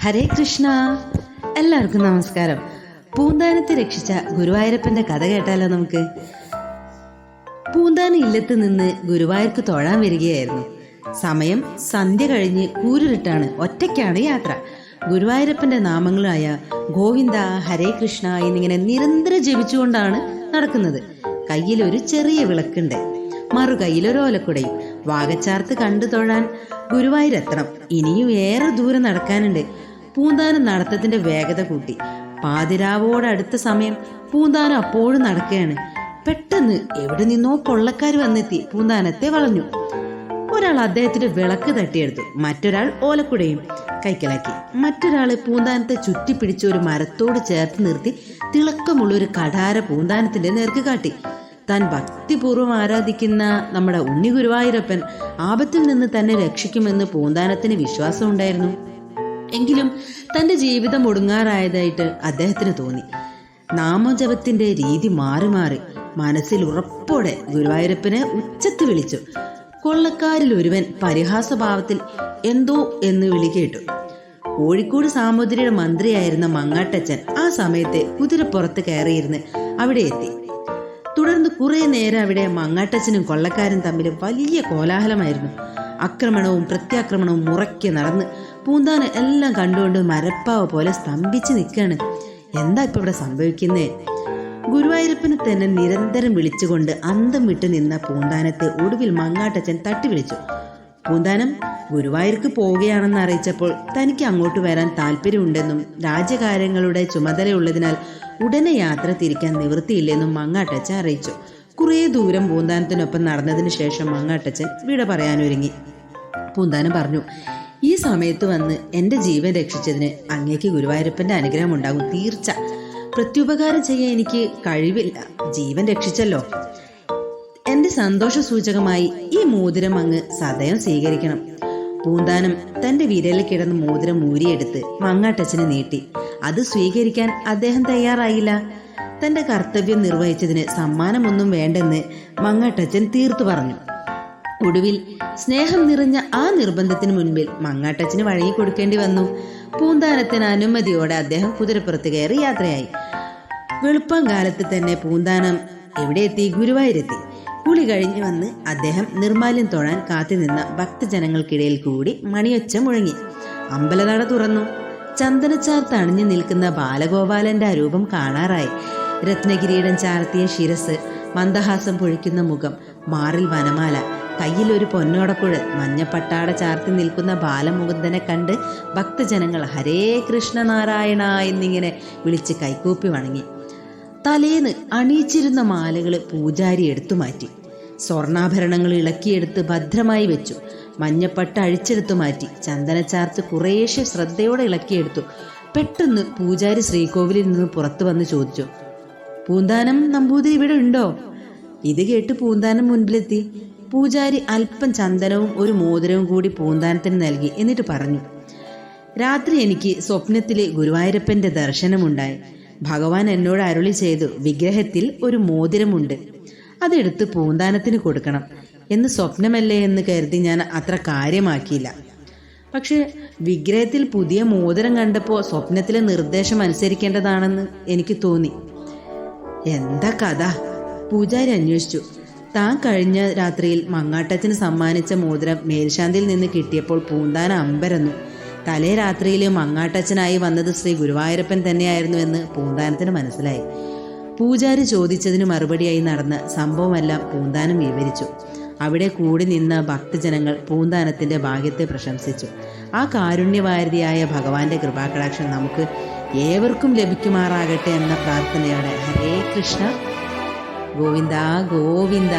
ഹരേ കൃഷ്ണ. എല്ലാവർക്കും നമസ്കാരം. പൂന്താനത്തെ രക്ഷിച്ച ഗുരുവായൂരപ്പന്റെ കഥ കേട്ടാലോ നമുക്ക്? പൂന്താന ഇല്ലത്ത് നിന്ന് ഗുരുവായൂർക്ക് തൊഴാൻ വരികയായിരുന്നു. സമയം സന്ധ്യ കഴിഞ്ഞ് കൂരിട്ടാണ് ഒറ്റയ്ക്കാണ് യാത്ര. ഗുരുവായൂരപ്പന്റെ നാമങ്ങളായ ഗോവിന്ദ ഹരേ കൃഷ്ണ എന്നിങ്ങനെ നിരന്തരം ജപിച്ചുകൊണ്ടാണ് നടക്കുന്നത്. കയ്യിൽ ഒരു ചെറിയ വിളക്കുണ്ട്. മറു കയ്യിൽ ഒരു ഓലക്കുടയും വാഗച്ചാർത്ത് കണ്ടു തൊഴാൻ ഗുരുവായൂരെത്തണം. ഇനിയും ഏറെ ദൂരം നടക്കാനുണ്ട്. പൂന്താനം നടത്തത്തിന്റെ വേഗത കൂട്ടി. പാതിരാവോടടുത്ത സമയം പൂന്താനം അപ്പോഴും നടക്കുകയാണ്. പെട്ടെന്ന് എവിടെ നിന്നോ കൊള്ളക്കാർ വന്നെത്തി. പൂന്താനത്തെ വളഞ്ഞു. ഒരാൾ അദ്ദേഹത്തിന്റെ വിളക്ക് തട്ടിയെടുത്തു. മറ്റൊരാൾ ഓലക്കുടയും കൈക്കലാക്കി. മറ്റൊരാൾ പൂന്താനത്തെ ചുറ്റിപ്പിടിച്ച് ഒരു മരത്തോട് ചേർത്ത് നിർത്തി തിളക്കമുള്ള ഒരു കടാര പൂന്താനത്തിന്റെ നേർക്ക് കാട്ടി. താൻ ഭക്തിപൂർവം ആരാധിക്കുന്ന നമ്മുടെ ഉണ്ണി ഗുരുവായൂരപ്പൻ ആപത്തിൽ നിന്ന് തന്നെ രക്ഷിക്കുമെന്ന് പൂന്താനത്തിന് വിശ്വാസമുണ്ടായിരുന്നു. എങ്കിലും തന്റെ ജീവിതം ഒടുങ്ങാറായതായിട്ട് അദ്ദേഹത്തിന് തോന്നി. നാമജപത്തിന്റെ രീതി മാറി മാറി മനസ്സിൽ ഉറപ്പോടെ ഗുരുവായൂരപ്പനെ ഉച്ചത്ത് വിളിച്ചു. കൊള്ളക്കാരിൽ ഒരുവൻ പരിഹാസഭാവത്തിൽ എന്തോ എന്ന് വിളി കേട്ടു. കോഴിക്കോട് സാമൂതിരിയുടെ മന്ത്രിയായിരുന്ന മങ്ങാട്ടച്ചൻ ആ സമയത്തെ കുതിരപ്പുറത്ത് കയറിയിരുന്ന് അവിടെ എത്തി. തുടർന്ന് കുറെ നേരം അവിടെ മങ്ങാട്ടച്ചനും കൊള്ളക്കാരും തമ്മിൽ വലിയ കോലാഹലമായിരുന്നു. ആക്രമണവും പ്രത്യാക്രമണവും മുറയ്ക്ക് നടന്ന് പൂന്താന എല്ലാം കണ്ടുകൊണ്ട് മരപ്പാവ പോലെ സ്തംഭിച്ച് നിൽക്കാണ് എന്താ ഇപ്പൊ ഇവിടെ സംഭവിക്കുന്നേ? ഗുരുവായൂരപ്പനെ തന്നെ നിരന്തരം വിളിച്ചുകൊണ്ട് അന്തം വിട്ട് നിന്ന പൂന്താനത്തെ ഒടുവിൽ മങ്ങാട്ടച്ചൻ തട്ടി വിളിച്ചു പൂന്താനം ഗുരുവായൂർക്ക് പോവുകയാണെന്ന് അറിയിച്ചപ്പോൾ തനിക്ക് അങ്ങോട്ട് വരാൻ താല്പര്യമുണ്ടെന്നും രാജ്യകാര്യങ്ങളുടെ ചുമതലയുള്ളതിനാൽ ഉടനെ യാത്ര തിരിക്കാൻ നിവൃത്തിയില്ലെന്നും മങ്ങാട്ടച്ചൻ അറിയിച്ചു. കുറേ ദൂരം പൂന്താനത്തിനൊപ്പം നടന്നതിന് ശേഷം മങ്ങാട്ടച്ചൻ വിട പറയാനൊരുങ്ങി. പൂന്താനം പറഞ്ഞു ഈ സമയത്ത് വന്ന് എന്റെ ജീവൻ രക്ഷിച്ചതിന് അങ്ങേക്ക് ഗുരുവായൂരപ്പന്റെ അനുഗ്രഹം ഉണ്ടാകും തീർച്ച. പ്രത്യുപകാരം ചെയ്യാൻ എനിക്ക് കഴിവില്ല. ജീവൻ രക്ഷിച്ചല്ലോ. എന്റെ സന്തോഷ സൂചകമായി ഈ മോതിരം അങ്ങ് സദയം സ്വീകരിക്കണം. പൂന്താനം തന്റെ വിരലിൽ കിടന്ന് മോതിരം ഊരിയെടുത്ത് മങ്ങാട്ടച്ചന് നീട്ടി. അത് സ്വീകരിക്കാൻ അദ്ദേഹം തയ്യാറായില്ല. തന്റെ കർത്തവ്യം നിർവഹിച്ചതിന് സമ്മാനമൊന്നും വേണ്ടെന്ന് മങ്ങാട്ടച്ചൻ തീർത്തു പറഞ്ഞു. ഒടുവിൽ സ്നേഹം നിറഞ്ഞ ആ നിർബന്ധത്തിന് മുൻപിൽ മങ്ങാട്ടച്ചന് വഴങ്ങി കൊടുക്കേണ്ടി വന്നു. പൂന്താനത്തിന് അനുമതിയോടെ അദ്ദേഹം കുതിരപ്പുറത്ത് കയറി യാത്രയായി. വെളുപ്പം കാലത്ത് തന്നെ പൂന്താനം എവിടെ എത്തി? ഗുരുവായൂരെത്തി. കുളി കഴിഞ്ഞു വന്ന് അദ്ദേഹം നിർമാല്യം തൊഴാൻ കാത്തുനിന്ന ഭക്തജനങ്ങൾക്കിടയിൽ കൂടി മണിയൊച്ച മുഴങ്ങി. അമ്പലനട തുറന്നു. ചന്ദനച്ചാർത്ത് തണിഞ്ഞു നിൽക്കുന്ന ബാലഗോപാലന്റെ ആ രൂപം കാണാറായി. രത്നകിരീടം ചാർത്തിയ ശിരസ് മന്ദഹാസം പൊഴിക്കുന്ന മുഖം മാറിൽ വനമാല കയ്യിൽ ഒരു പൊന്നോടക്കുഴൽ മഞ്ഞപ്പട്ടാട ചാർത്തി നിൽക്കുന്ന ബാലമുകുന്ദനെ കണ്ട് ഭക്തജനങ്ങൾ ഹരേ കൃഷ്ണനാരായണ എന്നിങ്ങനെ വിളിച്ച് കൈകൂപ്പി വണങ്ങി. തലേന്ന് അണിയിച്ചിരുന്ന മാലകൾ പൂജാരി എടുത്തു മാറ്റി. സ്വർണാഭരണങ്ങൾ ഇളക്കിയെടുത്ത് ഭദ്രമായി വെച്ചു. മഞ്ഞപ്പട്ട അഴിച്ചെടുത്തു മാറ്റി. ചന്ദനച്ചാർത്ത് കുറേശ്ശെ ശ്രദ്ധയോടെ ഇളക്കിയെടുത്തു. പെട്ടെന്ന് പൂജാരി ശ്രീകോവിലിൽ നിന്ന് പുറത്തു വന്ന് ചോദിച്ചു പൂന്താനം നമ്പൂതിരി ഇവിടെ ഉണ്ടോ? ഇത് കേട്ട് പൂന്താനം മുൻപിലെത്തി. പൂജാരി അല്പം ചന്ദനവും ഒരു മോതിരവും കൂടി പൂന്താനത്തിന് നൽകി എന്നിട്ട് പറഞ്ഞു രാത്രി എനിക്ക് സ്വപ്നത്തിലെ ഗുരുവായൂരപ്പന്റെ ദർശനമുണ്ടായി. ഭഗവാൻ എന്നോട് അരുളി ചെയ്തു വിഗ്രഹത്തിൽ ഒരു മോതിരമുണ്ട്. അതെടുത്ത് പൂന്താനത്തിന് കൊടുക്കണം. എന്ന് സ്വപ്നമല്ലേ എന്ന് കരുതി ഞാൻ അത്ര കാര്യമാക്കിയില്ല. പക്ഷേ വിഗ്രഹത്തിൽ പുതിയ മോതിരം കണ്ടപ്പോൾ സ്വപ്നത്തിലെ നിർദ്ദേശം അനുസരിക്കേണ്ടതാണെന്ന് എനിക്ക് തോന്നി. എന്താ കഥ? പൂജാരി അന്വേഷിച്ചു. താൻ കഴിഞ്ഞ രാത്രിയിൽ മങ്ങാട്ടച്ചന് സമ്മാനിച്ച മോതിരം മേൽശാന്തിയിൽ നിന്ന് കിട്ടിയപ്പോൾ പൂന്താന അമ്പരന്നു. തലേ രാത്രിയിൽ മങ്ങാട്ടച്ചനായി വന്നത് ശ്രീ ഗുരുവായൂരപ്പൻ തന്നെയായിരുന്നു എന്ന് പൂന്താനത്തിന് മനസ്സിലായി. പൂജാരി ചോദിച്ചതിന് മറുപടിയായി നടന്ന സംഭവമെല്ലാം പൂന്താനം വിവരിച്ചു. അവിടെ കൂടി നിന്ന ഭക്തജനങ്ങൾ പൂന്താനത്തിന്റെ ഭാഗ്യത്തെ പ്രശംസിച്ചു. ആ കാരുണ്യവാരിതിയായ ഭഗവാന്റെ കൃപാകടാക്ഷം നമുക്ക് ഏവർക്കും ലഭിക്കുമാറാകട്ടെ എന്ന പ്രാർത്ഥനയോടെ ഹരേ കൃഷ്ണ. ഗോവിന്ദ ഗോവിന്ദ.